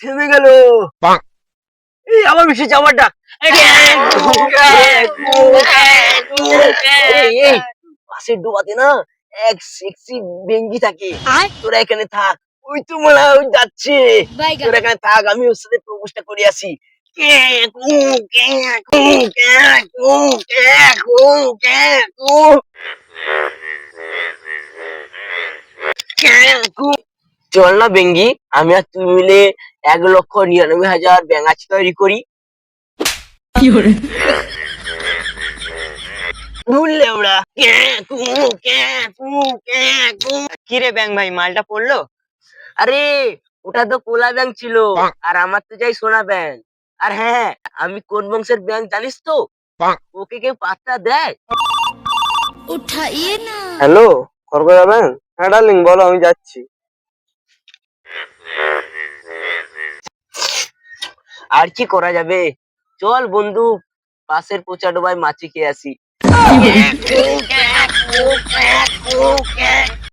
থেমে গেল এই যাওয়ার ডাক না এক সেক্সি বেঙ্গি থাকে তোরা এখানে থাক ওই তো মনে হয় যাচ্ছে তোরা এখানে থাক আমি ওর সাথে প্রপোজটা করে আসি চল না বেঙ্গি আমি আর তুমি মিলে এক লক্ষ নিরানব্বই হাজার ব্যাঙাচি তৈরি করি। কিরে? ব্যাং ভাই মালটা পড়ল? আরে ওটা তো কোলা ব্যাং ছিল। আর আমার তো যাই সোনা ব্যাং আর হ্যাঁ আমি কোন বংশের ব্যাং জানিস তো? ওকে কেউ পাত্তা দেয়? উঠাইয়ে না। হ্যালো খরগোয়া ব্যাং হ্যাঁ ডার্লিং বলো আমি যাচ্ছি। আর কি করা যাবে? চল বন্ধু পাশের পোচা ডোবায় মাছি খেয়ে আসি।